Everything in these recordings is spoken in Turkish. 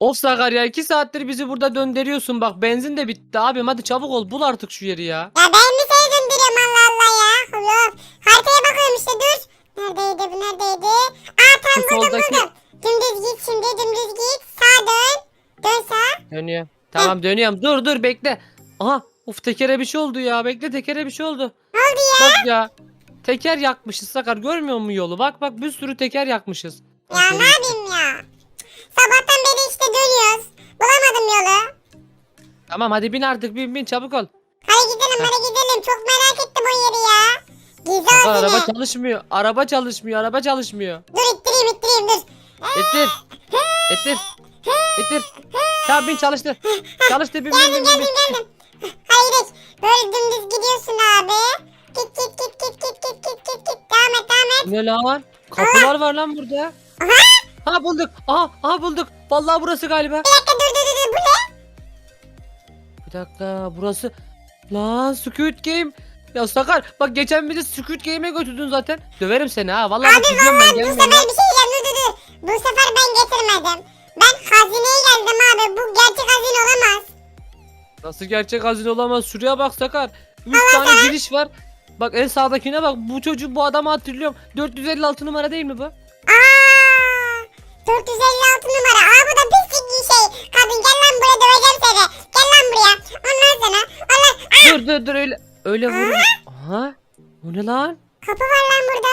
Of Sakar ya 2 saattir bizi burada döndürüyorsun bak benzin de bitti abim hadi çabuk ol bul artık şu yeri ya. Ya ben mi seni döndürüyorum Allah Allah ya. Yok. Haritaya bakıyorum işte dur. Neredeydi bu neredeydi? Aa Şu buldum soldaki- buldum. Dümdüz git şimdi dümdüz git. Sağa dön. Dön sağa. Dönüyor. Tamam dönüyorum dur dur bekle. Aha of tekere bir şey oldu ya bekle tekere bir şey oldu. Ne oldu ya? Bak ya teker yakmışız Sakar görmüyor musun yolu bak bak bir sürü teker yakmışız. Ya Aferin. ne yapayım ya? Sabahtan beri işte dönüyoruz. Bulamadım yolu. Tamam hadi bin artık bin bin çabuk ol. Hadi gidelim hadi gidelim. Çok merak ettim o yeri ya. Gizli olsun araba çalışmıyor araba çalışmıyor araba çalışmıyor. Dur ittireyim ittireyim dur. İttir. İttir. İttir. Tamam bin çalıştı. Çalıştı bin bin bin. Geldim bin. geldim geldim. Hadi gidelim. Böyle dümdüz gidiyorsun abi. Git git git git git git git git git. Devam et devam et. Ne lan? Kapılar var lan burada. Aha. Ha bulduk. Aha, aha bulduk. Vallahi burası galiba. Bir dakika dur dur dur dur. Bu ne? Bir dakika burası. Lan Squid Game. Ya Sakar bak geçen bizi Squid Game'e götürdün zaten. Döverim seni ha. Vallahi bak Abi ben vallahi bu gelmiyorum. sefer bir şey diyeceğim dur dur dur. Bu sefer ben getirmedim. Ben hazineye geldim abi. Bu gerçek hazine olamaz. Nasıl gerçek hazine olamaz? Şuraya bak Sakar. 3 tane giriş var. Bak en sağdakine bak. Bu çocuk bu adamı hatırlıyorum. 456 numara değil mi bu? Aa! 456 numara. Aa bu da pislik bir şey. Kadın gel lan buraya döveceğim seni. Gel lan buraya. Ondan sonra. Allah. Aa! Dur dur dur öyle. Öyle vur. Aha. O ne lan? Kapı var lan burada.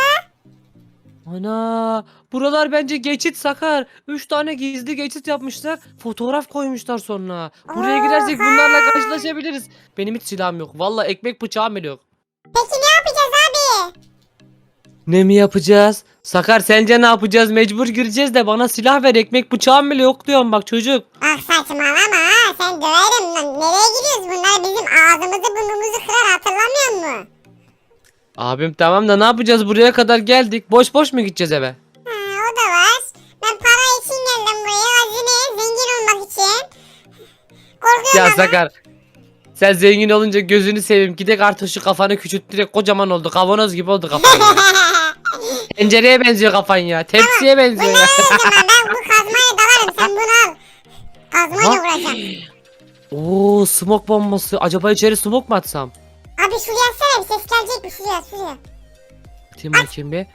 Ana buralar bence geçit sakar. Üç tane gizli geçit yapmışlar. Fotoğraf koymuşlar sonra. Buraya girersek bunlarla karşılaşabiliriz. Benim hiç silahım yok. Vallahi ekmek bıçağım bile yok. Peki ne yapacağız abi? Ne mi yapacağız? Sakar sence ne yapacağız? Mecbur gireceğiz de bana silah ver ekmek bıçağım bile yok diyorum bak çocuk. Ah saçmalama ha. Sen döverim lan. Nereye gidiyoruz? Bunlar bizim ağzımızı burnumuzu kırar hatırlamıyor musun? Abim tamam da ne yapacağız? Buraya kadar geldik. Boş boş mu gideceğiz eve? Ha, o da var. Ben para için geldim buraya. Hazine zengin olmak için. Korkuyorum Ya ama. Sakar. Sen zengin olunca gözünü seveyim. Gidek artık şu kafanı küçülttürek kocaman oldu. Kavanoz gibi oldu kafan. Tencereye benziyor kafan ya. Tepsiye benziyor ya. zaman ben bu kazmayla dalarım sen bunu al. Kazmayla Aha. vuracağım. Oo smoke bombası. Acaba içeri smoke mu atsam? Abi şuraya atsana bir ses gelecek mi şuraya şuraya. Atayım bakayım bir.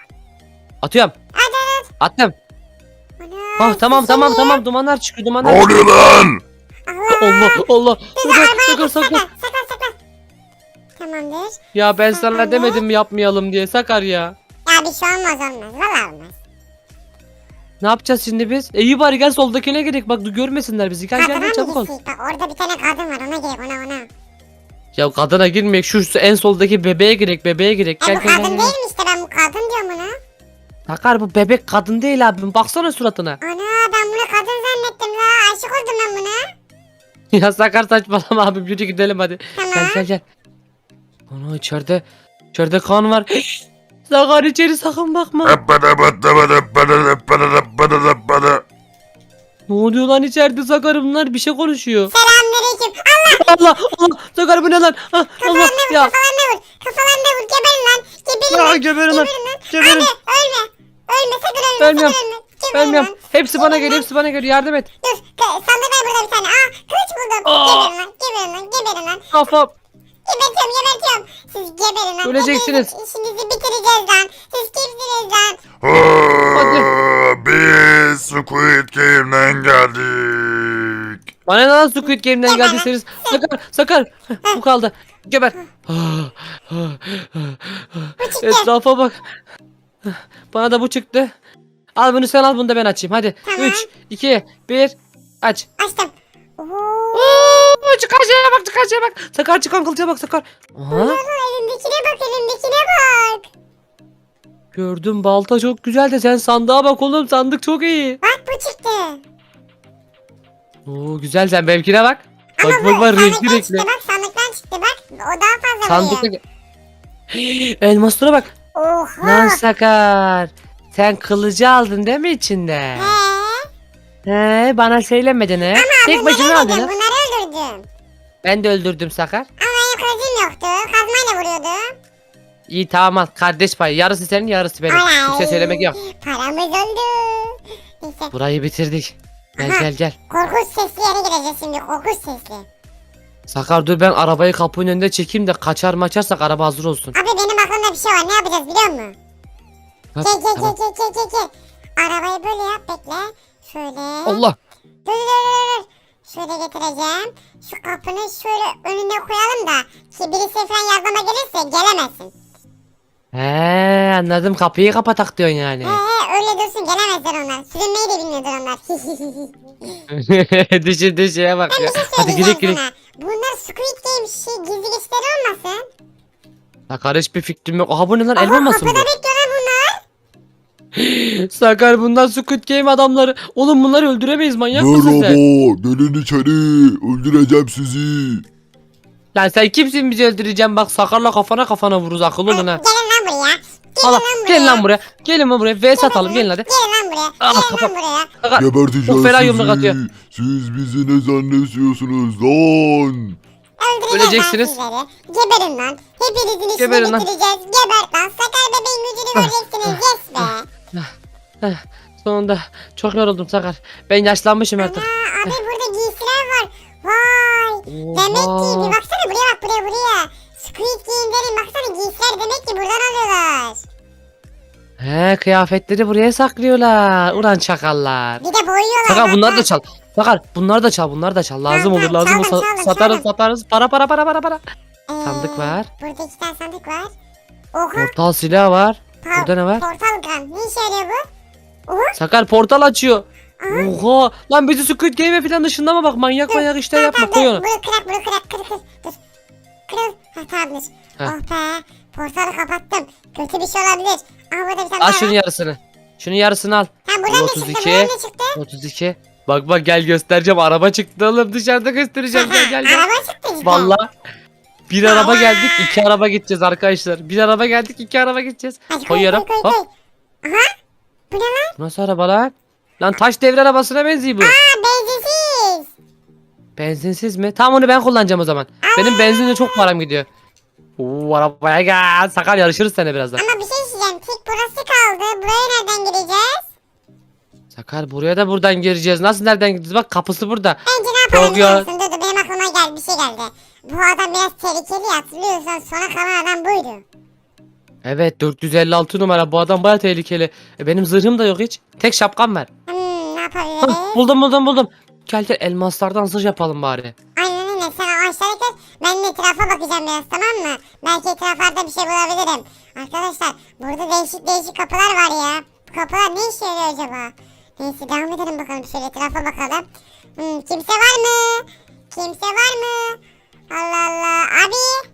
Atıyorum. Hadi hadi. Attım. Ana, Ah tamam sesi tamam tamam dumanlar çıkıyor Ne dumanlar çıkıyor. oluyor lan? Allah. Allah Allah. Arabaya sakla sakar. sakla sakla. Tamamdır. Ya ben sana demedim yapmayalım diye Sakar ya. Bir şey olmaz olmaz. Valla olmaz. Ne yapacağız şimdi biz? E iyi bari gel soldakine gidelim. Bak dur görmesinler bizi. Gel gel Kadına gel mı çabuk ol. Bak orada bir tane kadın var ona gerek ona ona. Ya kadına girmek şu şu en soldaki bebeğe girek bebeğe girek. E Gel bu gel kadın gel. değil mi işte ben bu kadın diyorum ona. Sakar bu bebek kadın değil abim. Baksana suratına. Ana ben bunu kadın zannettim la. Aşık oldum ben buna. ya Sakar saçmalama abim. Yürü gidelim hadi. Tamam. Gel gel gel. Ana içeride. içeride kan var. Sakar içeri sakın bakma. Ne oluyor lan içeride Sakar bunlar bir şey konuşuyor. Selamünaleyküm. Allah Allah Allah Sakar bu ne lan? Ah, Allah kafalarına vur ya. kafalarına vur. Kafalarına vur geberin lan. Geberin Ya lan. geberin lan. Geberin. Abi ölme. Ölme sakın ölme. Ölmüyorum. Sakın ölme. Geberin Ölmüyorum. lan. Hepsi bana geliyor hepsi bana geliyor yardım et. Dur. ka- Sandık var burada bir tane. Aa kılıç buldum. Aa. Geberin lan. Geberin lan. Geberin lan. Kafam. Gebertiyorum gebertiyorum. Siz geberin lan. Öleceksiniz. Hepinizin İşinizi bitireceğiz lan. Siz kimsiniz lan? Biz Squid Game'den geldik. Bana ne lan Squid Game'den geldiyseniz. Sakar Sakar. Bu kaldı. Geber. Etrafa bak. Bana da bu çıktı. Al bunu sen al bunu da ben açayım. Hadi. Tamam. 3, 2, 1. Aç. Açtım. Çıkan şeye bak çıkan şeye bak. Sakar çıkan kılıca bak Sakar. Aha, Ulan elimdekine bak elimdekine bak. gördüm balta çok güzel de sen sandığa bak oğlum sandık çok iyi. Bak bu çıktı. Oo güzel sen benimkine bak. Ama Bak bu bak bak renkli renkli. çıktı bak sandıktan çıktı bak. O daha fazla Sandıkta... buraya. Elmaslara bak. Oha. Lan Sakar. Sen kılıcı aldın değil mi içinde? He. He bana söylemedin he. Tek başına aldın. Bunları öldürdüm. Ben de öldürdüm Sakar. Ama benim kılıcım yoktu. Kazmayla vuruyordum. İyi tamam al kardeş payı. Yarısı senin yarısı benim. Olay. Kimse söylemek yok. Paramız oldu. Neyse. Burayı bitirdik. Gel Aha. gel gel. Korkunç sesli yere gireceğiz şimdi. Korkunç sesli. Sakar dur ben arabayı kapının önünde çekeyim de kaçar maçarsak araba hazır olsun. Abi benim aklımda bir şey var. Ne yapacağız biliyor musun? Ha, Gel gel tamam. gel gel gel gel gel. Arabayı böyle yap bekle. Şöyle. Allah. Dur dur dur dur. Şöyle getireceğim. Şu kapını şöyle önüne koyalım da ki birisi falan yardıma gelirse gelemesin. He anladım kapıyı kapatak diyorsun yani. He he öyle dursun gelemezler onlar. Sürünmeyi de bilmiyordur onlar. düşün düşüye bak ben ya. bir şey Hadi söyleyeceğim gidelim gidelim. sana. Bunlar Squid Game şey gizli geçleri olmasın? Sakar hiçbir fikrim yok. Aha bu ne lan elma Aha kapıda bu? bekliyorlar bunlar. Sakar bunlar Squid Game adamları. Oğlum bunları öldüremeyiz manyak mısın Merhaba. sen? Gelin içeri. Öldüreceğim sizi. Lan sen kimsin bizi öldüreceğim bak Sakar'la kafana kafana vururuz akıllı olun ha. Gelin lan buraya. Gelin Allah lan buraya. gelin lan buraya. Gelin lan buraya. VS atalım gelin hadi. Gelin lan buraya. Ah, Gelin kapat. lan buraya. Sakar Geberteceğim fena sizi. yumruk atıyor. Siz bizi ne zannediyorsunuz lan? Öldüreceğiz Öleceksiniz. lan sizleri. Geberin lan. Hepinizin işini Geberin lan. bitireceğiz. Gebert lan. Sakar bebeğin gücünü göreceksiniz. Yes be. Sonunda çok yoruldum Sakar. Ben yaşlanmışım artık. Aa, abi burada giysiler var. Vay. Demek ki Oha. bir baksana buraya bak buraya buraya. Squid Game'lerin baksana giysiler demek ki buradan alıyorlar. He kıyafetleri buraya saklıyorlar. Ulan çakallar. Bir de boyuyorlar. Sakar bunları da çal. Sakar bunları da çal bunları da çal. Lazım olur lazım olur. Sa- satarız satarız. Para para para para para. Ee, sandık var. Burada iki tane sandık var. Oha. Portal silahı var. Pa- Burada ne var? Portal gun. Ne işe yarıyor bu? Oha. Sakar portal açıyor. Aha. Oha. Lan bizi Squid Game'e falan dışında bak manyak manyak işler Tamam, yapma tamam, koy onu. Bunu kırak bunu kırak kır kır. Dur. Kırıl. Ha tamamdır. Heh. Oh be. Portalı kapattım. Kötü bir şey olabilir. Ama burada bir tane Al şunun var. yarısını. Şunun yarısını al. Ha buradan ne çıktı? 32. Buradan ne çıktı? 32. Bak bak gel göstereceğim. Araba çıktı oğlum. Dışarıda göstereceğim. Gel gel gel. Araba çıktı işte. Valla. Bir araba geldik, iki araba gideceğiz arkadaşlar. Bir araba geldik, iki araba gideceğiz. Koyuyorum. koy koy. Hop. koy. Aha. Bu ne lan? Bu Nasıl araba lan? Lan taş devre arabasına benziyor bu. Aa benzinsiz. Benzinsiz mi? Tamam onu ben kullanacağım o zaman. Benim benzinle çok param gidiyor. Oo arabaya gel. Sakar yarışırız seninle birazdan. Ama bir şey diyeceğim. Tek burası kaldı. Buraya nereden gireceğiz? Sakar buraya da buradan gireceğiz. Nasıl nereden gideceğiz? Bak kapısı burada. Bence ne yapalım Yok biliyor ya. musun? Dur dur benim aklıma geldi bir şey geldi. Bu adam biraz tehlikeli hatırlıyorsan sona kalan adam buydu. Evet 456 numara. Bu adam baya tehlikeli. E, benim zırhım da yok hiç. Tek şapkam var. Hmm ne Hah, yapabiliriz? buldum buldum buldum. Gel gel elmaslardan zırh yapalım bari. Aynen öyle sen aşağıya gel. Ben de etrafa bakacağım biraz tamam mı? Belki etraflarda bir şey bulabilirim. Arkadaşlar burada değişik değişik kapılar var ya. Bu kapılar ne işe yarıyor acaba? Neyse devam edelim bakalım şöyle etrafa bakalım. Hmm, kimse var mı? Kimse var mı? Allah Allah. Abi.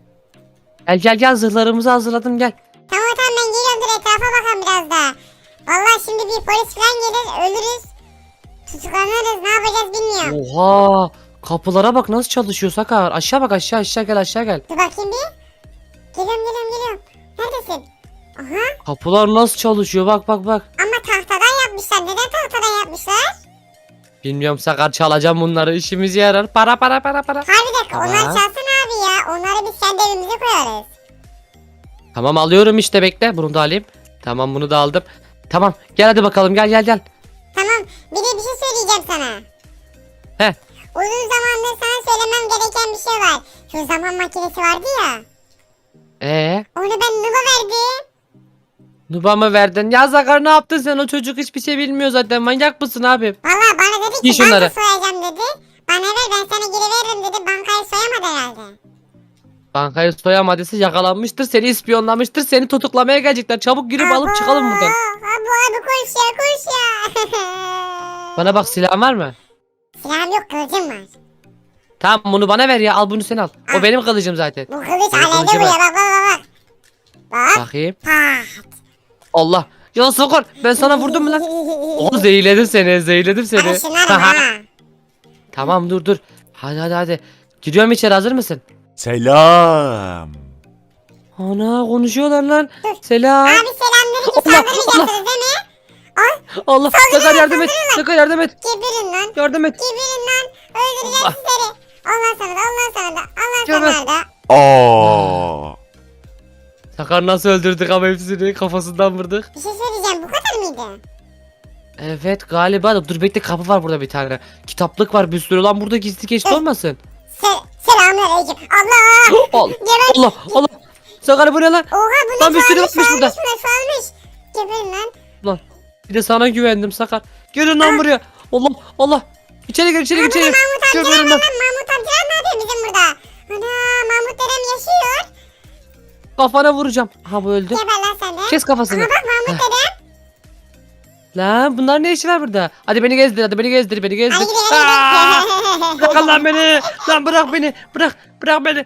Gel gel gel zırhlarımızı hazırladım gel. Tamam tamam ben geliyorum dur etrafa bakalım biraz daha. Vallahi şimdi bir polis falan gelir ölürüz. Tutuklanırız ne yapacağız bilmiyorum. Oha! Kapılara bak nasıl çalışıyor Sakar. Aşağı bak aşağı aşağı gel aşağı gel. Dur bakayım bir. Geliyorum geliyorum geliyorum. Neredesin? Aha Kapılar nasıl çalışıyor bak bak bak. ama tahtadan yapmışlar. Neden tahtadan yapmışlar? Bilmiyorum Sakar çalacağım bunları işimize yarar. Para para para para. Harbi de Tamam. onları çalsana abi ya. Onları biz kendi evimize koyarız. Tamam alıyorum işte bekle bunu da alayım. Tamam bunu da aldım. Tamam gel hadi bakalım gel gel gel. Tamam bir de bir şey söyleyeceğim sana. He Uzun zamandır sana söylemem gereken bir şey var. Şu zaman makinesi vardı ya. ee Onu ben Numa verdim. Nuba mı verdin? Ya Sakar ne yaptın sen o çocuk hiçbir şey bilmiyor zaten manyak mısın abi? Valla bana dedi ki banka şunları. soyacağım dedi. Bana ver ben sana geri veririm dedi. Bankayı soyamadı herhalde. Bankayı soyamadıysa yakalanmıştır seni ispiyonlamıştır seni tutuklamaya gelecekler çabuk girip alıp çıkalım buradan. Abi abi koş ya koş ya. Bana bak silahın var mı? Silahım yok kılıcım var. Tamam bunu bana ver ya al bunu sen al. O benim kılıcım zaten. Bu kılıç Benim alevli kılıcım vuruyor var. bak bak bak bak. Bak. Bakayım. Pat. Allah. Ya Sakar ben sana vurdum mu lan? O zehirledim seni zehirledim seni. Şunları ha. Tamam dur dur. Hadi hadi hadi. Giriyorum içeri hazır mısın? Selam. Ana konuşuyorlar lan. Selam. Abi selamünaleyküm Allah, saldırmayacaksınız değil mi? Allah Sakar yardım et. Sakar yardım et. Geberin lan. Yardım et. Geberin lan. Öldüreceğim Allah. sizleri. Allah sana da Allah sana da Allah Geber. sana da. Aa. Sakar nasıl öldürdük ama hepsini kafasından vurduk. Bir şey söyleyeceğim bu kadar mıydı? Evet galiba da dur bekle kapı var burada bir tane. Kitaplık var bir sürü lan burada gizli geçti olmasın. Se Selamünaleyküm. Allah! Allah Geber. Allah Allah. Sakar bu ne lan? Oha bu ne Lan bir sürü varmış burada. çoğalmış. Geberin lan. Lan bir de sana güvendim Sakar. Gelin lan buraya. Allah Allah. İçeri gir içeri gir içeri. amcalar Geberin lan. Mahmut amcalar ne yapıyor bizim burada? Ana Mahmut dedem yaşıyor. Kafana vuracağım. Ha bu öldü. Geber lan sen de. Kes kafasını. Aha bak Mahmut dedem. Lan bunlar ne işi var burada? Hadi beni gezdir hadi beni gezdir beni gezdir. Aa! Bırak lan beni. Lan bırak beni. Bırak. Bırak beni.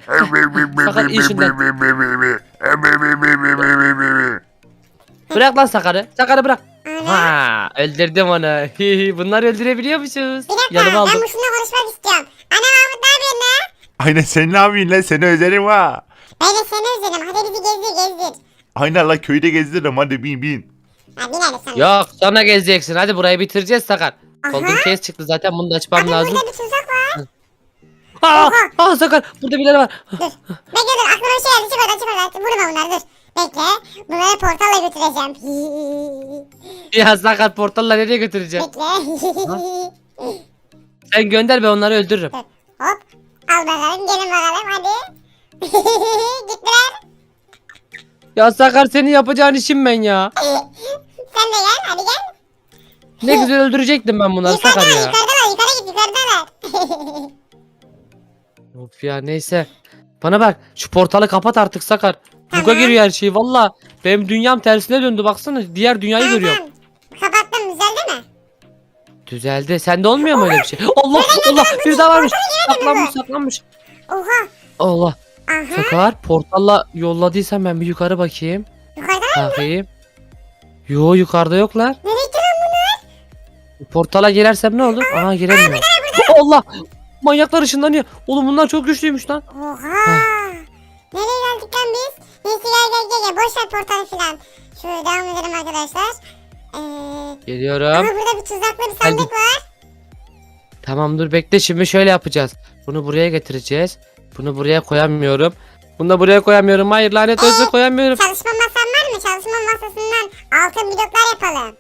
Sakar iyi şundan. Bırak lan Sakar'ı. Sakar'ı bırak. Ha, öldürdüm onu. Hihi, Bunlar öldürebiliyormuşuz. Bir dakika Yanıma ben aldım. bu şununla konuşmak istiyorum. Ana Mahmut ne yapıyorsun lan? Aynen sen ne yapıyorsun lan seni özerim ha. Ben de seni özledim. Hadi bizi gezdir gezdir. Aynen la köyde gezdiririm hadi bin bin. Ha sen. Yok sonra gezeceksin. Hadi burayı bitireceğiz Sakar. Aha. Golden case çıktı zaten bunu da açmam Abi lazım. burada bir tuzak var. Aa, aa Sakar burada birileri var. Dur. Bekle dur aklıma bir şey geldi. Çık oradan çık oradan. Vurma bunları dur. Bekle. Bunları portalla götüreceğim. Ya Sakar portalla nereye götüreceğim? Bekle. Sen gönder ben onları öldürürüm. Hop. Al bakalım gelin bakalım hadi. Gittiler. Ya Sakar senin yapacağın işim ben ya. Sen de gel hadi gel. Ne güzel öldürecektim ben bunları Sakar Yukarıdalar ya. yukarıdalar yukarı git yukarıdalar. Of ya neyse. Bana bak şu portalı kapat artık Sakar. Buga Tamam. giriyor her şey valla. Benim dünyam tersine döndü baksana. Diğer dünyayı Tamam, görüyorum. tamam. Kapattım güzel değil mi? Düzeldi. Sende olmuyor mu öyle bir şey? Allah Allah bir daha varmış. Saklanmış saklanmış. Oha. Allah. Aha. Sakar portalla yolladıysam ben bir yukarı bakayım. Yukarıda Bakayım. Yo yukarıda yoklar. Nereye gitti lan bunlar? Portala girersem ne olur? Aha giremiyorum. Allah. Manyaklar ışınlanıyor. Oğlum bunlar çok güçlüymüş lan. Oha. Nereye geldik lan biz? Neyse gel gel gel gel. Boş ver portalı filan. Şöyle devam edelim arkadaşlar. Ee, ama Geliyorum. burada bir tuzaklı bir sandık var. Tamam dur bekle şimdi şöyle yapacağız. Bunu buraya getireceğiz. Bunu buraya koyamıyorum. Bunu da buraya koyamıyorum. Hayır lanet olsun koyamıyorum. Çalışma masan var mı? Çalışma masasından altın bloklar yapalım.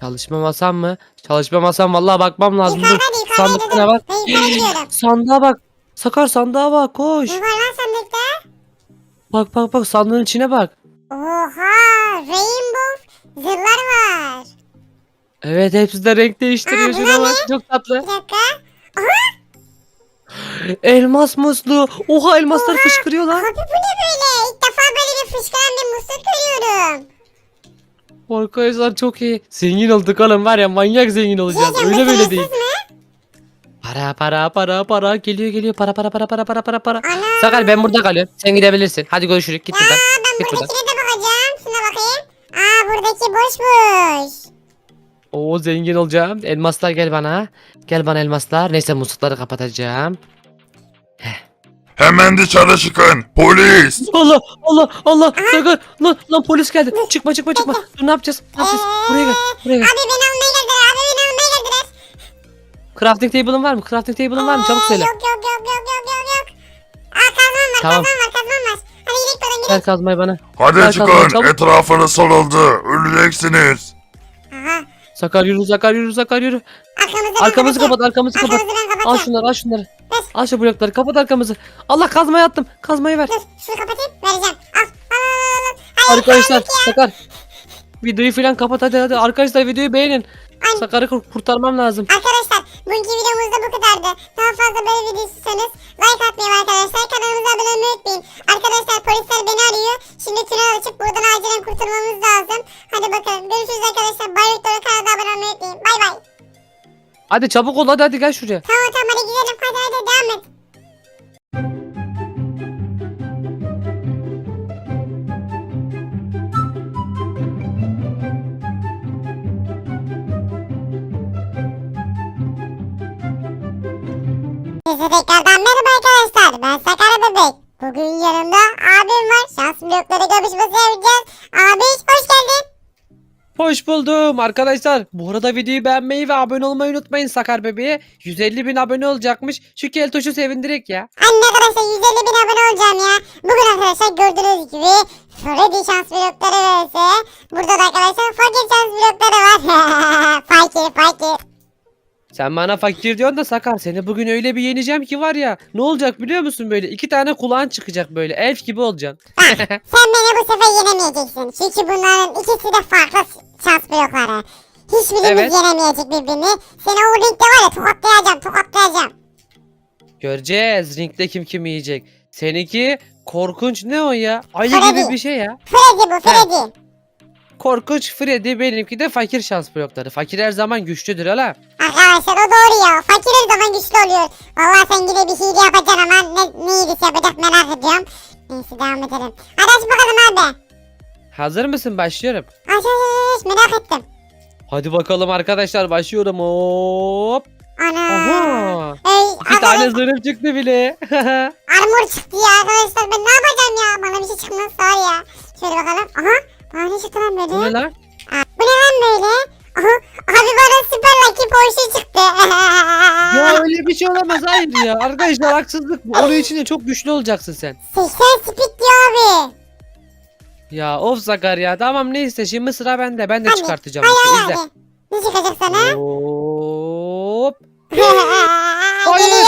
Çalışma masam mı? Çalışma masam vallahi bakmam lazım. Dur. Yukarıda hadi yukarıda var? Ben yukarı gidiyorum. Sandığa bak. Sakar sandığa bak koş. Ne var lan sandıkta? Bak bak bak sandığın içine bak. Oha. Rainbow zırhlar var. Evet hepsi de renk değiştiriyor. Aa, bu Şuna ne? bak çok tatlı. Bir dakika. Aha. Elmas muslu. Oha elmaslar fışkırıyor lan. Abi bu ne böyle? İlk böyle bir fışkıran bir musluk görüyorum. Arkadaşlar çok iyi. Zengin olduk oğlum var ya manyak zengin olacağız. Diyeceğim, Öyle böyle değil. mı? Para para para para geliyor geliyor para para para para para para para. Ana. Sakar ben burada kalıyorum. Sen gidebilirsin. Hadi görüşürüz. Git buradan. ben Git buradan. buradakine de bakacağım. Şuna bakayım. Aa buradaki boşmuş. Oo zengin olacağım. Elmaslar gel bana. Gel bana elmaslar. Neyse muslukları kapatacağım. Hemen dışarı çıkın. Polis. Allah Allah Allah. Sakar lan, lan polis geldi. Çıkma çıkma çıkma. Dur ne yapacağız? Ne yapacağız? Buraya gel. Buraya gel. Abi beni almaya geldiler. Abi beni almaya geldiler. Crafting table'ın var mı? Crafting table'ın var mı? Çabuk Ee, söyle. Yok yok yok yok yok yok yok. Aa kazmam var Tamam. kazmam var kazmam var. Hadi gidelim buradan gidelim. Ver kazmayı bana. Hadi kazmayı, çıkın. çabuk. Etrafınız sarıldı. Öleceksiniz. Aha. Sakar yürü Sakar yürü Sakar yürü. Arkamızı ben Arkamızı kapat arkamızı kapat. Arkamızı ben Al şunları al şunları. Ver. Al şu blokları kapat arkamızı. Allah kazmayı attım. Kazmayı ver. Dur şunu kapatayım vereceğim. Al al al al. al. Hayır, Arkadaşlar. Sakar. Videoyu filan kapat hadi hadi. Arkadaşlar videoyu beğenin. Ay. Sakar'ı kur- kurtarmam lazım. Arkadaşlar bugünkü videomuz da bu kadardı. Daha fazla böyle video istiyorsanız like atmayı ve arkadaşlar kanalımıza abone olmayı unutmayın. Arkadaşlar polisler beni arıyor. Şimdi tünel açıp buradan acilen kurtulmamız lazım. Hadi bakalım görüşürüz arkadaşlar. Bay Victor'a kanalda abone olmayı unutmayın. Bay bay. Hadi çabuk ol hadi hadi gel şuraya. Tamam tamam hadi gidelim. Hadi hadi devam et. Tekrardan merhaba arkadaşlar. Ben Sakar Bebek. Bugün yanımda abim var. Şans blokları görüşmesi yapacağız. Abi hoş geldin. Hoş buldum. arkadaşlar. Bu arada videoyu beğenmeyi ve abone olmayı unutmayın Sakar bebeğe. 150 bin abone olacakmış. Şu keltoşu sevindirek ya. Anne arkadaşlar 150 bin abone olacağım ya. Bugün arkadaşlar gördüğünüz gibi Freddy şans blokları vs. Burada da arkadaşlar fakir şans blokları var. fakir fakir. Sen bana fakir diyorsun da Sakar seni bugün öyle bir yeneceğim ki var ya. Ne olacak biliyor musun böyle? iki tane kulağın çıkacak böyle. Elf gibi olacaksın. Sen beni bu sefer yenemeyeceksin. Çünkü bunların ikisi de farklı şans blokları. Hiçbirimiz Evet. yenemeyecek birbirini. Seni o ringde var ya tokatlayacağım tokatlayacağım. Göreceğiz ringde kim kimi yiyecek. Seninki korkunç ne o ya? Ayı Freddy. gibi bir şey ya. Freddy bu Freddy. Korkunç Freddy benimki de fakir şans blokları. Fakir her zaman güçlüdür hala. Arkadaşlar o doğru ya. Fakir her zaman güçlü oluyor. Vallahi sen yine bir hile yapacaksın ama ne, ne hilesi yapacak merak ediyorum. Neyse devam edelim. Hadi aç bakalım abi. Hazır mısın? Başlıyorum. Aç aç aç, merak ettim. Hadi bakalım arkadaşlar başlıyorum. Hop. Ana. Aha. Ey, İki tane arkadaş- zırh çıktı bile. Armor çıktı ya arkadaşlar ben ne yapacağım ya bana bir şey çıkmazsa var ya. Şöyle bakalım. Aha bana ne çıktı lan böyle? Bu ne lan? Aa, bu ne lan böyle? Aha abi bana süper lucky Porsche çıktı. Ya öyle bir şey olamaz hayır ya. Arkadaşlar haksızlık bu. Onun için de çok güçlü olacaksın sen. 80 speed diyor abi. Ya of Sakar ya. Tamam neyse şimdi sıra bende. Ben de Hadi, çıkartacağım. Bir şey. hadi. Ne çıkacak sana? Hop. Hayır.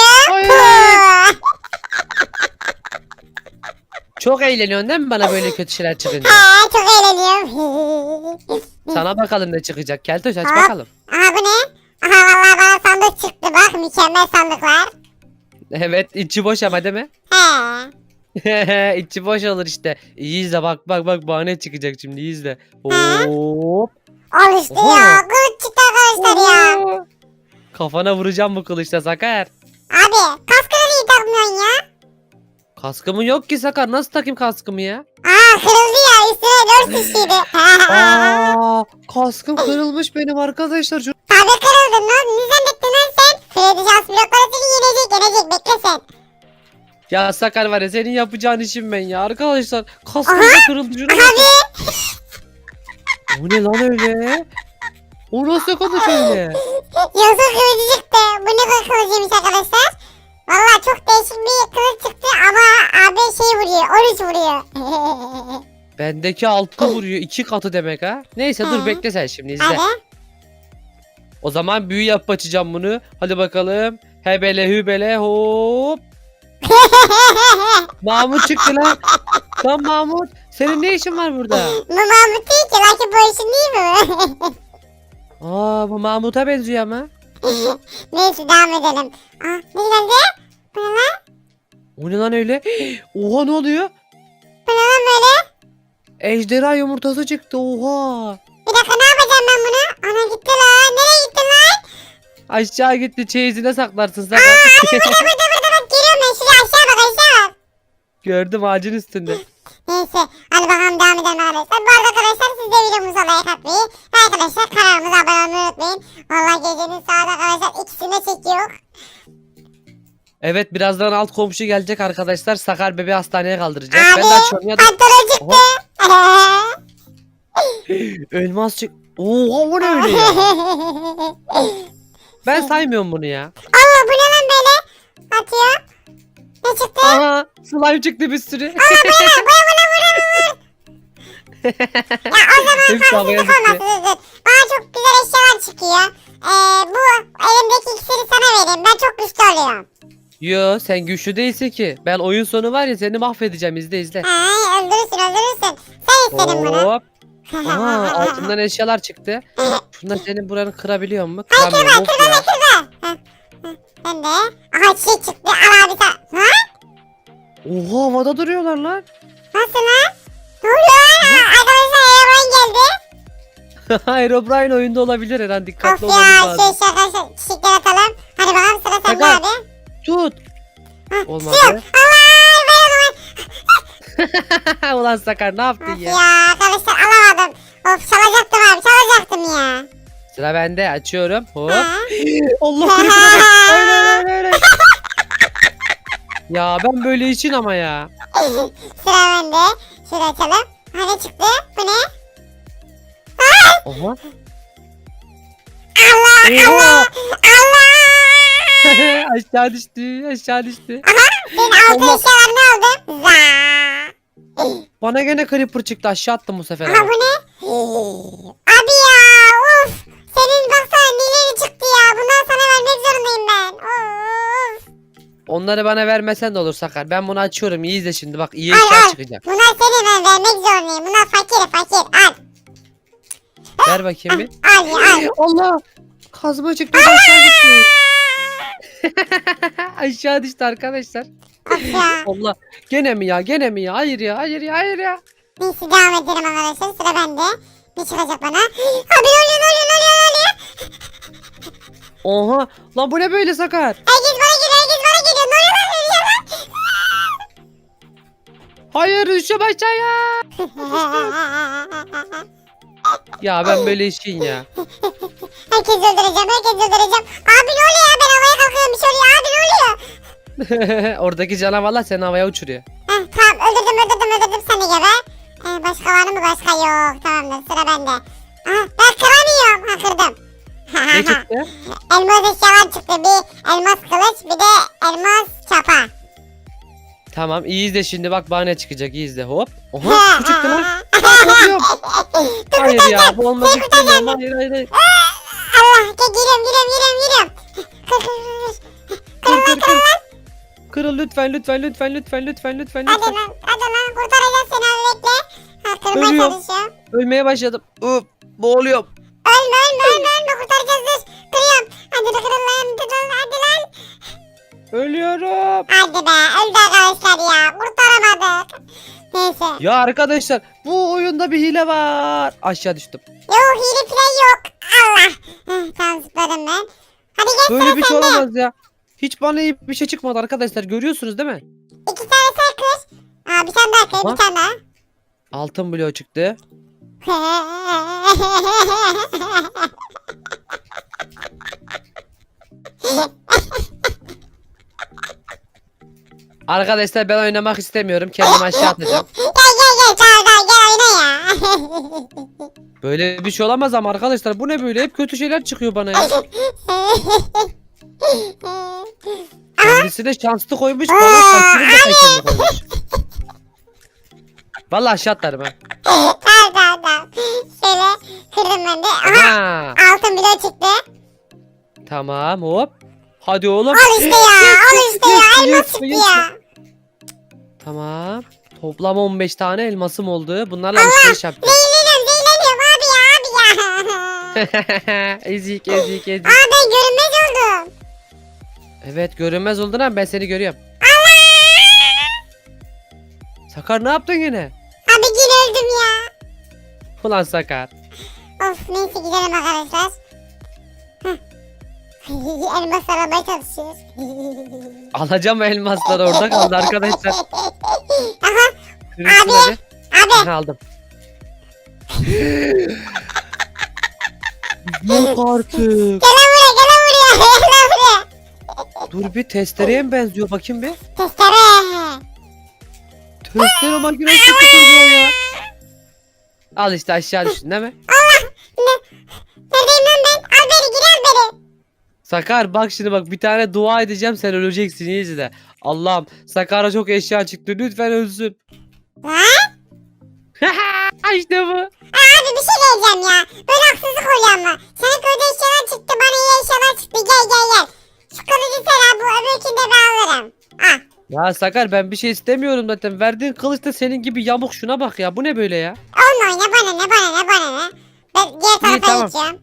Çok eğleniyorsun değil mi bana böyle kötü şeyler çıkınca? Ha, çok eğleniyorum. Sana bakalım ne çıkacak. Keltoş aç Ha? bakalım. Aha bu ne? Aha vallahi bana sandık çıktı bak mükemmel sandıklar. Evet içi boş ama değil mi? He. içi boş olur işte. İyi izle bak bak bak bana ne çıkacak şimdi iyi izle. Hop. Al işte Oha. ya. Kılıç çıktı arkadaşlar ya. Kafana vuracağım bu kılıçla Sakar. Abi Kaskımın yok ki Sakar. Nasıl takayım kaskımı ya? Aa kırıldı ya üstüne dört kişiydi. Aa, kaskım kırılmış benim arkadaşlar. Şu... Tabii kırıldı lan. Ne zannettin lan sen? Freddy şans blokları seni yenecek yenecek bekle sen. Ya Sakar var ya senin yapacağın işim ben ya. Arkadaşlar kaskım da kırıldı. Şuna bak. Abi. Bu ne lan öyle? O nasıl kılıç öyle? Yazık kılıcı çıktı. Bu ne kadar kılıcıymış arkadaşlar. Valla çok değişik bir kılıç çıktı ama abi şey vuruyor. 13 vuruyor. Bendeki altı vuruyor. iki katı demek ha. Neyse dur bekle sen şimdi izle. Hadi. O zaman büyü yapıp açacağım bunu. Hadi bakalım. Hebele hübele hop. Mahmut çıktı lan. Lan Mahmut senin ne işin var burada? Bu Mahmut değil ki. Lucky Boy'sun değil mi? Aa bu Mahmut'a benziyor ama. Neyse devam edelim. Aa ne geldi? Bu ne lan? O ne lan öyle? Oha ne oluyor? Bu ne lan böyle? Ejderha yumurtası çıktı oha. Bir dakika ne yapacağım ben bunu? Ana gitti lan. Nereye gitti lan? Aşağı gitti çeyizine saklarsın sen. Burada burada burada bak geliyorum ben şuraya aşağı bak aşağı bak. Gördüm ağacın üstünde. Neyse hadi bakalım devam edelim arkadaşlar. Bu arada arkadaşlar siz de videomuza like atmayı ve arkadaşlar kanalımıza abone olmayı unutmayın. Valla gecenin saat arkadaşlar ikisini de çekiyor. Evet birazdan alt komşu gelecek arkadaşlar. Sakar bebeği hastaneye kaldıracak. Abi Ben de açıyorum ya da pantolon çıktı. elmas çık. Oha o ne öyle ya? Ben saymıyorum bunu ya. Allah bu ne lan böyle? Atıyor. Ne çıktı? Aha slime çıktı bir sürü. ya o zaman Hepsi havaya haksızlık olmasın. Bana çok güzel eşyalar çıkıyor. Ee, bu elimdeki iksiri sana vereyim. Ben çok güçlü oluyorum. Yo sen güçlü değilsin ki. Ben oyun sonu var ya seni mahvedeceğim izle izle. Ay öldürürsün öldürürsün. Sen istedin bunu. Hop. Aha altından eşyalar çıktı. Şundan senin buranı kırabiliyor mu? Kıramıyorum. Of ya. kırma. Heh. Ben de. Aha çiçek çıktı. Al abi sen. Ha? Oha havada duruyorlar lan. Nasıl lan? Ne oluyor lan? Arkadaşlar Herobrine geldi. Herobrine oyunda olabilir her an Of dikkatli ya olmamız şey lazım. şey arkadaşlar çiçekler atalım. Hadi bakalım sıra sende Sakar. abi. Tut. Heh, Olmadı. Yok. Allah ver o zaman. Ulan Sakar ne yaptın ya? ya arkadaşlar alamadım. Of çalacaktım abi çalacaktım ya. Sıra bende açıyorum. Hop. Allah kırıkına bak. Öyle. Ya ben böyle için ama ya. Sıra bende. Şöyle açalım. Ha ne çıktı? Bu ne? Oha. Allah Oha! Allah Allah. aşağı düştü aşağı düştü. Senin altın Allah. eşyalar ne oldu? Za. Bana gene creeper çıktı aşağı attım bu sefer. Aha ama. bu ne? Abi ya. Senin baksana neleri çıktı ya. Bunları sana vermek zorundayım ben. Of. Onları bana vermesen de olur Sakar. Ben bunu açıyorum iyi izle şimdi bak iyi Al eşya al. çıkacak. Bunlar senin ben vermek zorundayım. Bunlar fakir fakir. Al. Ver bakayım bir. Al ya al. Allah! Kazma çıktı aşağı düştü. aşağı düştü arkadaşlar. Of ya. Allah. Gene mi ya gene mi ya? Hayır ya hayır ya hayır ya. Neyse devam edelim arkadaşlar. Sıra bende. Ne çıkacak bana? Abi ne oluyor ne oluyor ne oluyor ne oluyor? Oha. Lan bu ne böyle Sakar? Herkes bana geliyor herkes bana geliyor. Ne oluyor lan ne oluyor lan? Hayır düşüm aşağıya. Ya ben böyle işin ya. herkes öldüreceğim herkes öldüreceğim. Abi ne oluyor ya ben havaya kalkıyorum bir şey oluyor. Abi ne oluyor? Oradaki canavarlar seni havaya uçuruyor. Heh, tamam öldürdüm öldürdüm öldürdüm seni gebe. Ee, başka var mı başka yok. Tamamdır sıra bende. Aha ben kıramıyorum. Ha kırdım. Ne çıktı? elmas eşyalar çıktı. Bir elmas kılıç bir de elmas çapa. Tamam iyi izle şimdi bak bana ne çıkacak iyi izle hop. Oha bu çıktı lan. Hayır ya bu istemiyorum. Hayır hayır hayır. Allah giriyorum giriyorum giriyorum giriyorum. Kır kır kır. Kır kır kır. Kırıl lütfen lütfen lütfen lütfen lütfen lütfen Hadi lütfen. lan hadi lan kurtaracağım seni abi bekle. Ha kırmaya Ölüyorum. çalışıyorum. Ölmeye başladım. Uf, boğuluyorum. Ölme ölme ölme ölme kurtaracağız dur. Kırıyorum. Hadi kırıl lan hadi lan. Ölüyorum. Hadi be öldü arkadaşlar ya kurtaramadık. Neyse. Ya arkadaşlar bu oyunda bir hile var. Aşağı düştüm. Yok hile falan yok. Allah. Heh, tamam zıpladım ben. Hadi gel Böyle sıra bir şey sende. olamaz ya. Hiç bana iyi bir şey çıkmadı arkadaşlar. Görüyorsunuz değil mi? İki tane sen kır. Aa bir tane daha kır bir tane daha. Altın bloğu çıktı. Arkadaşlar ben oynamak istemiyorum. Kendimi aşağı atacağım. gel gel gel çağır gel oyna ya. Böyle bir şey olamaz ama arkadaşlar. Bu ne böyle? Hep kötü şeyler çıkıyor bana ya. Kendisine şanslı koymuş. Bana de koymuş. Vallahi aşağı atlarım ha. Kırdım ben de. Aha Ha, altın bile çıktı. tamam hop. Hadi oğlum. Al işte ya al işte ya elmas çıktı ya. Tamam. Toplam 15 tane elmasım oldu. Bunlarla alışveriş yapacağım. Zeyneliyorum zeyneliyorum abi ya abi ya. ezik ezik ezik. Aa ben görünmez oldum. Evet görünmez oldun ama ben seni görüyorum. Sakar ne yaptın yine? Abi yine öldüm ya. Ulan Sakar. Of neyse gidelim arkadaşlar. Elmas aramaya çalışıyoruz. Alacağım elmaslar orada kaldı arkadaşlar. Aha Abi. hadi. abi Aha, aldım. Yok artık. gel lan buraya gel lan buraya gel lan buraya. Dur bir testereye mi benziyor bakayım bir. Testere. Testere makinesi tutuyor ya. Al işte aşağı düştün değil mi? Neredeyim lan ben? Al beni gir al beni. Sakar bak şimdi bak bir tane dua edeceğim sen öleceksin iyi izle. Allah'ım Sakar'a çok eşya çıktı lütfen ölsün. Lan? işte bu. Abi bir şey diyeceğim ya. Böyle haksızlık oluyor ama. Senin köyde eşyalar çıktı bana iyi eşyalar çıktı. Gel gel gel. Şu kılıcı sen al bu öbürkünü de ben alırım. Ah. Ya Sakar ben bir şey istemiyorum zaten. Verdiğin kılıç da senin gibi yamuk şuna bak ya. Bu ne böyle ya? Onunla oyna bana ne bana ne bana ne. Ben diğer tarafa tamam. geçiyorum.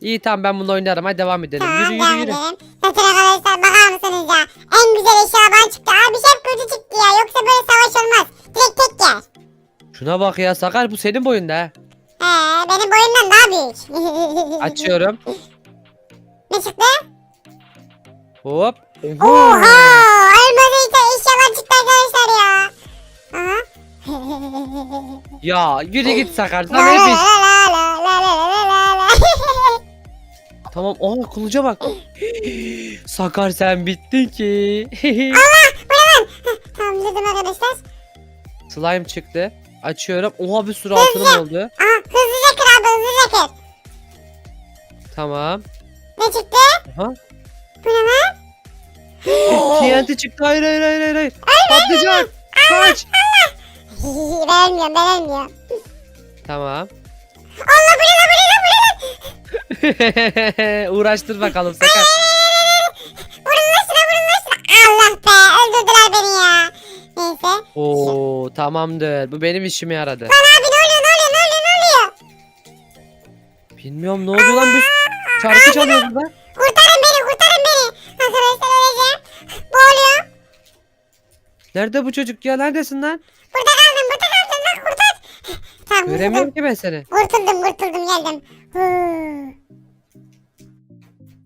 İyi tamam ben bunu oynarım. Hadi devam edelim. Tamam yürü devam yürü yürü. edelim. Zaten arkadaşlar bakar mısınız ya? En güzel eşya bana çıktı. Abi hep kötü çıktı ya. Yoksa böyle savaş olmaz. Direkt tek yer. Şuna bak ya Sakar bu senin boyunda ha. Ee, benim boyumdan daha büyük. Açıyorum. ne çıktı? Hop. Oha! Elmas eşyalar çıktı arkadaşlar ya. Aha. Ya yürü git Sakar. La Sana la hep iş. Tamam. Aa kılıca bak. Sakar sen bittin ki. Tamam dedim arkadaşlar. Slime çıktı. Açıyorum. Oha bir sürü altınım oldu. Aha hızlıca kır abi hızlıca kır. Tamam. Ne çıktı? Aha. Bu ne lan? TNT çıktı. Hayır hayır hayır hayır. hayır. Patlayacak. Kaç. ben ölmüyorum ben ölmüyorum. Tamam. Allah Uğraştır bakalım sakar. Lan lan. Allah be öldürdüler beni ya. Neyse. Oo tamamdır. Bu benim işime yaradı. Lan abi ne oluyor ne oluyor ne oluyor ne oluyor? Bilmiyorum ne oldu lan biz şarkı çalıyoruz burada. Kurtarın beni kurtarın beni. Arkadaşlar öleceğim. Boğuluyorum. Nerede bu çocuk ya? Neredesin lan? Burada kaldım burada kaldım lan kurtar. Tamam Göremiyorum ki ben seni. Kurtuldum kurtuldum geldim.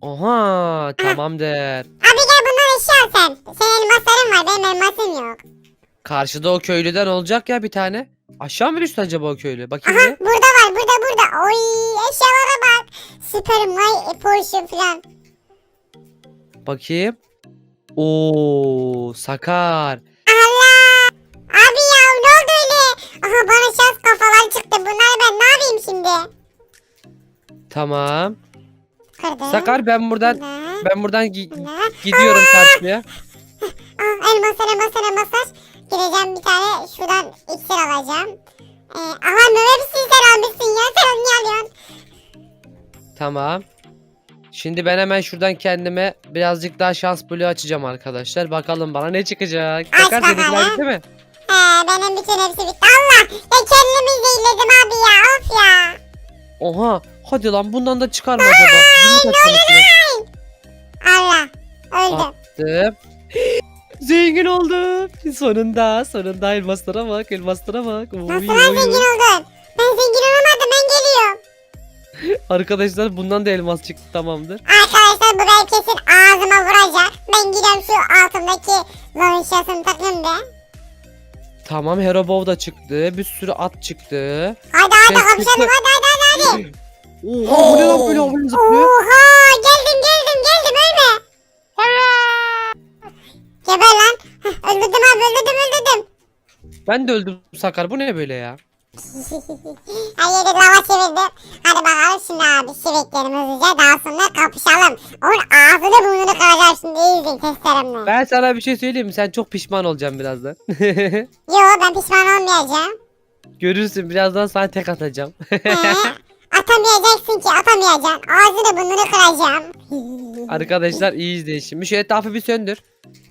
Oha tamamdır. Abi gel bundan eşya al sen. Senin elmasların var benim elmasım yok. Karşıda o köylüden olacak ya bir tane. Aşağı mı düştü acaba o köylü? Bakayım Aha bir. burada var burada burada. Oy eşyalara bak. Süper my Porsche falan. Bakayım. Oo sakar. Allah. Abi ya ne oldu öyle? Aha bana şans kafalar çıktı. Bunları ben ne yapayım şimdi? Tamam. Kırdım. Sakar ben buradan Bunda, ben buradan gi- gidiyorum karşıya. Ah, elmaslar elmaslar elmaslar. Gireceğim bir tane şuradan iksir alacağım. Ee, aha ne hepsini sen almışsın ya. Sen onu niye alıyorsun? Tamam. Şimdi ben hemen şuradan kendime birazcık daha şans bloğu açacağım arkadaşlar. Bakalım bana ne çıkacak. Aç Sakar bakalım. seninkiler bitti mi? He benim bütün hepsi bitti. Allah ya kendimi zehirledim abi ya. Of ya. Oha. Hadi lan bundan da çıkar mı acaba? Yumruk. Allah. Öldüm. Attım. Zengin oldum. Sonunda, sonunda elmaslara bak, elmaslara bak. Oy, Nasıl oy, zengin oy. oldun? Ben zengin olamadım ben geliyorum. Arkadaşlar bundan da elmas çıktı tamamdır. Arkadaşlar bu kesin ağzıma vuracak. Ben gidiyorum şu altındaki lan eşyasını takayım da. Tamam Herobov da çıktı. Bir sürü at çıktı. Hadi hadi Ses kapışalım çıktı. hadi hadi hadi. hadi. Oha bu ne lan böyle havaya zıplıyor? Oha geldim geldim geldim ölme. Geber lan. Heh, öldürdüm abi öldürdüm öldürdüm. Ben de öldüm Sakar. Bu ne böyle ya? Her yeri lava çevirdim. Hadi bakalım şimdi abi şiveklerimi hızlıca daha sonra kapışalım. Onun ağzını burnunu kıracağım şimdi iyi izleyin testlerimle. Ben sana bir şey söyleyeyim mi? Sen çok pişman olacaksın birazdan. Yo ben pişman olmayacağım. Görürsün birazdan sana tek atacağım. Atamayacaksın ki atamayacaksın. Ağzını burnunu kıracağım. Arkadaşlar iyi izleyin. Şu etrafı bir söndür.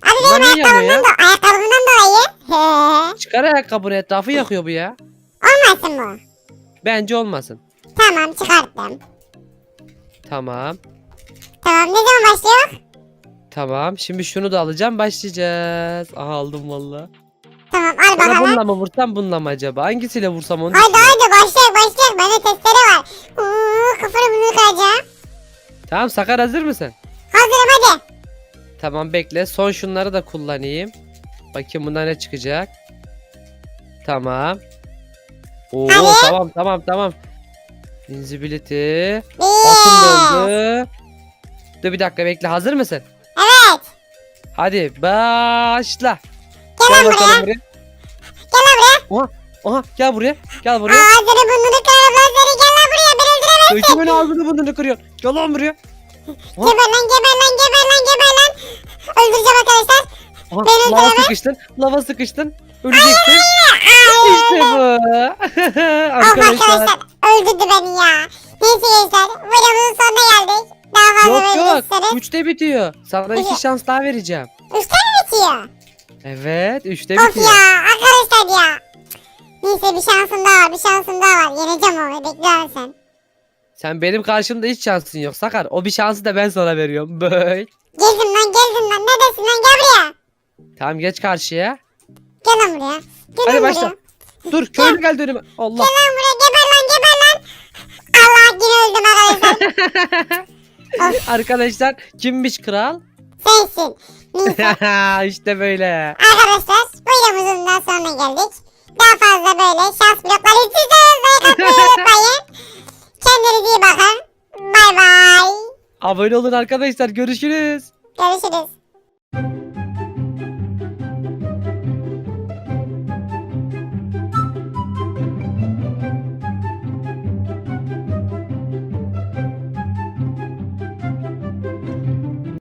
Abi Bunlar benim niye yanıyor ayakkabımdan, ya? da, ayakkabımdan dolayı. Çıkar ayakkabını etrafı yakıyor bu ya. Olmasın bu. Bence olmasın. Tamam çıkarttım. Tamam. Tamam ne zaman başlıyor? Tamam. Şimdi şunu da alacağım. Başlayacağız. Aha aldım valla. Tamam al Bana bakalım. bununla mı vursam bununla mı acaba? Hangisiyle vursam onu Haydi düşünüyorum. haydi başlayalım başlayalım. Bende testere var. Uuu kafanı burnunu kıracağım. Tamam Sakar hazır mısın? Hazırım hadi. Tamam bekle. Son şunları da kullanayım. Bakayım bundan ne çıkacak. Tamam. Oo Hadi. tamam tamam tamam. Invisibility. Altın doldu. Dur bir dakika bekle. Hazır mısın? Evet. Hadi başla. Gel Gel buraya. buraya. Gel lan buraya. Oha, oha gel buraya. Gel buraya. Ağzını burnunu kırarım seni. Gel lan buraya. Ben öldüremem. Öykü beni ağzını burnunu kırıyor. Gel lan buraya. Geber lan geber lan geber lan geber lan. Öldüreceğim arkadaşlar. Aha, Beni lava sıkıştın. Lava sıkıştın. Öleceksin. İşte bu. Of Arkadaşlar. arkadaşlar öldürdü beni ya. Neyse gençler videomuzun sonuna geldik. Daha fazla Yok yok. isterseniz. Üçte bitiyor. Sana iki şans daha vereceğim. Üçte mi bitiyor? Evet. Üçte Of bitiyor. ya arkadaşlar ya. Neyse bir şansım daha var bir şansım daha var. Yeneceğim onu bekliyorum sen. Sen benim karşımda hiç şansın yok Sakar. O bir şansı da ben sana veriyorum. Böyle. Geldim lan geldim lan neredesin lan gel buraya. Tamam geç karşıya. Gel lan buraya. Gel Hadi lan başla. buraya. Dur köylü geldi önüme. Allah. Gel lan buraya geber lan geber lan. Allah yine öldüm arkadaşlar. Arkadaşlar kimmiş kral? Sensin. Neyse işte böyle. arkadaşlar videomuzun da sonuna geldik. Daha fazla böyle şans blokları istiyorsanız like atmayı unutmayın. Kendinize iyi bakın. Bay bay. Abone olun arkadaşlar. Görüşürüz. Görüşürüz.